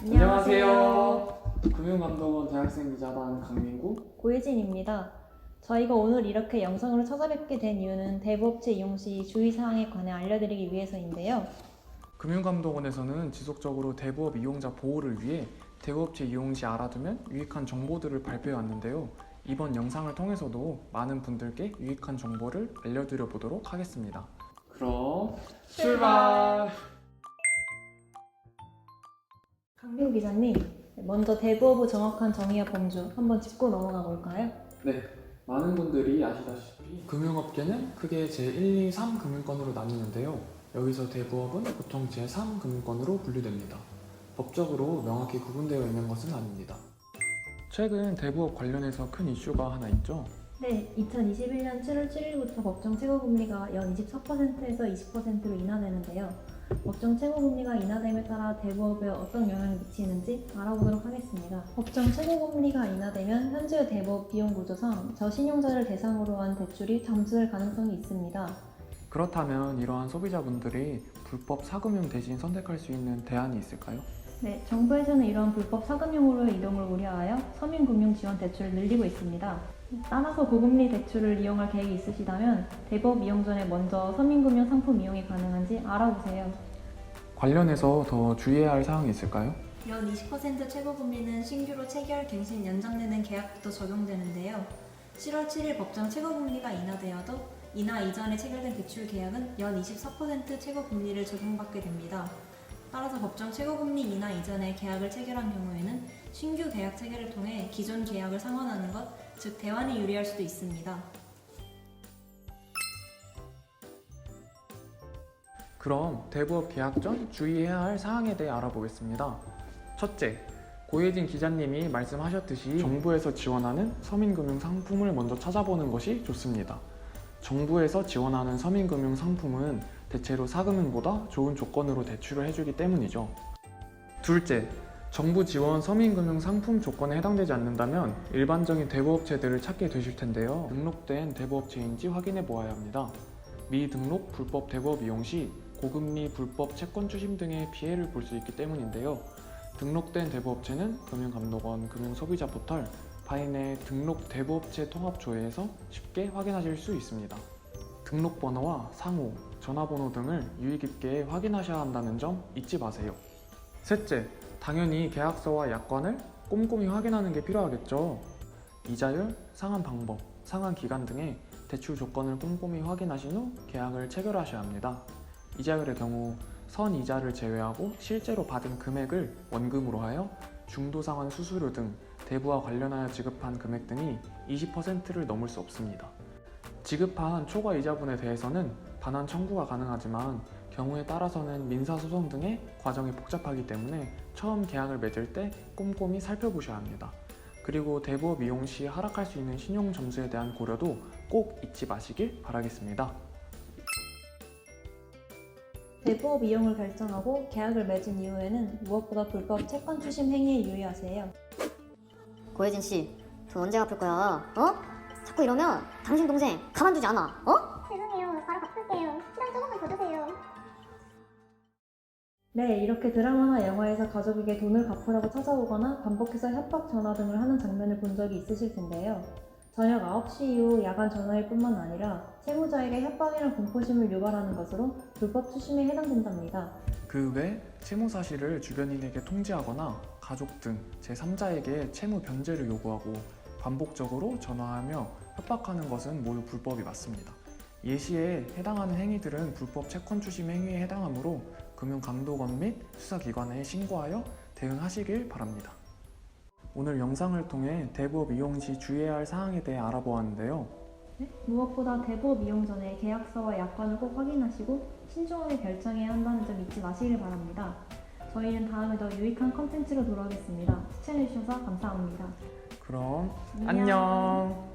안녕하세요. 금융감독원 대학생 기자단 강민구. 고혜진입니다. 저희가 오늘 이렇게 영상으로 찾아뵙게 된 이유는 대부업체 이용 시 주의사항에 관해 알려드리기 위해서인데요. 금융감독원에서는 지속적으로 대부업 이용자 보호를 위해 대부업체 이용 시 알아두면 유익한 정보들을 발표해 왔는데요. 이번 영상을 통해서도 많은 분들께 유익한 정보를 알려드려 보도록 하겠습니다. 그럼 출발! 강민우 기자님, 먼저 대부업의 정확한 정의와 범주 한번 짚고 넘어가 볼까요? 네, 많은 분들이 아시다시피 금융업계는 크게 제1, 2, 3 금융권으로 나뉘는데요. 여기서 대부업은 보통 제3 금융권으로 분류됩니다. 법적으로 명확히 구분되어 있는 것은 아닙니다. 최근 대부업 관련해서 큰 이슈가 하나 있죠. 네, 2021년 7월 7일부터 법정 최고 금리가 연 24%에서 20%로 인하되는데요. 법정 최고 금리가 인하됨에 따라 대부업에 어떤 영향을 미치는지 알아보도록 하겠습니다. 법정 최고 금리가 인하되면 현재의 대부업 비용 구조상 저신용자를 대상으로 한 대출이 잠수할 가능성이 있습니다. 그렇다면 이러한 소비자분들이 불법 사금융 대신 선택할 수 있는 대안이 있을까요? 네, 정부에서는 이러한 불법 사금융으로 이동을 우려하여 서민금융 지원 대출을 늘리고 있습니다. 따라서 고금리 대출을 이용할 계획이 있으시다면 대법 이용 전에 먼저 서민금융 상품 이용이 알아보세요. 관련해서 더 주의해야 할 사항이 있을까요? 연 20% 최고 금리는 신규로 체결 갱신 연장되는 계약부터 적용되는데요. 7월 7일 법정 최고 금리가 인하되어도 인하 이전에 체결된 대출 계약은 연 24% 최고 금리를 적용받게 됩니다. 따라서 법정 최고 금리 인하 이전에 계약을 체결한 경우에는 신규 계약 체결을 통해 기존 계약을 상환하는 것, 즉 대환이 유리할 수도 있습니다. 그럼 대부업 계약 전 주의해야 할 사항에 대해 알아보겠습니다. 첫째, 고혜진 기자님이 말씀하셨듯이 정부에서 지원하는 서민금융 상품을 먼저 찾아보는 것이 좋습니다. 정부에서 지원하는 서민금융 상품은 대체로 사금융보다 좋은 조건으로 대출을 해주기 때문이죠. 둘째, 정부 지원 서민금융 상품 조건에 해당되지 않는다면 일반적인 대부업체들을 찾게 되실 텐데요. 등록된 대부업체인지 확인해 보아야 합니다. 미등록 불법 대부업 이용 시 고금리 불법 채권 추심 등의 피해를 볼 수 있기 때문인데요. 등록된 대부업체는 금융감독원 금융소비자 포털 파인의 등록 대부업체 통합 조회에서 쉽게 확인하실 수 있습니다. 등록번호와 상호, 전화번호 등을 유의 깊게 확인하셔야 한다는 점 잊지 마세요. 셋째, 당연히 계약서와 약관을 꼼꼼히 확인하는 게 필요하겠죠. 이자율, 상환 방법, 상환 기간 등의 대출 조건을 꼼꼼히 확인하신 후 계약을 체결하셔야 합니다. 이자율의 경우 선 이자를 제외하고 실제로 받은 금액을 원금으로 하여 중도상환 수수료 등 대부와 관련하여 지급한 금액 등이 20%를 넘을 수 없습니다. 지급한 초과 이자분에 대해서는 반환 청구가 가능하지만 경우에 따라서는 민사소송 등의 과정이 복잡하기 때문에 처음 계약을 맺을 때 꼼꼼히 살펴보셔야 합니다. 그리고 대부업 이용 시 하락할 수 있는 신용 점수에 대한 고려도 꼭 잊지 마시길 바라겠습니다. 대부업 이용을 결정하고 계약을 맺은 이후에는 무엇보다 불법 채권 추심 행위에 유의하세요. 고혜진 씨, 돈 언제 갚을 거야? 어? 자꾸 이러면 당신 동생 가만두지 않아. 어? 죄송해요. 바로 갚을게요. 시간 조금만 더 주세요. 네, 이렇게 드라마나 영화에서 가족에게 돈을 갚으라고 찾아오거나 반복해서 협박 전화 등을 하는 장면을 본 적이 있으실 텐데요. 저녁 9시 이후 야간 전화일 뿐만 아니라 채무자에게 협박이나 공포심을 유발하는 것으로 불법 추심에 해당된답니다. 그 외 채무 사실을 주변인에게 통지하거나 가족 등 제3자에게 채무 변제를 요구하고 반복적으로 전화하며 협박하는 것은 모두 불법이 맞습니다. 예시에 해당하는 행위들은 불법 채권 추심 행위에 해당하므로 금융감독원 및 수사기관에 신고하여 대응하시길 바랍니다. 오늘 영상을 통해 대부업 이용 시 주의해야 할 사항에 대해 알아보았는데요. 네? 무엇보다 대부업 이용 전에 계약서와 약관을 꼭 확인하시고 신중하게 결정해야 한다는 점 잊지 마시길 바랍니다. 저희는 다음에 더 유익한 컨텐츠로 돌아오겠습니다. 시청해주셔서 감사합니다. 그럼 안녕. 안녕.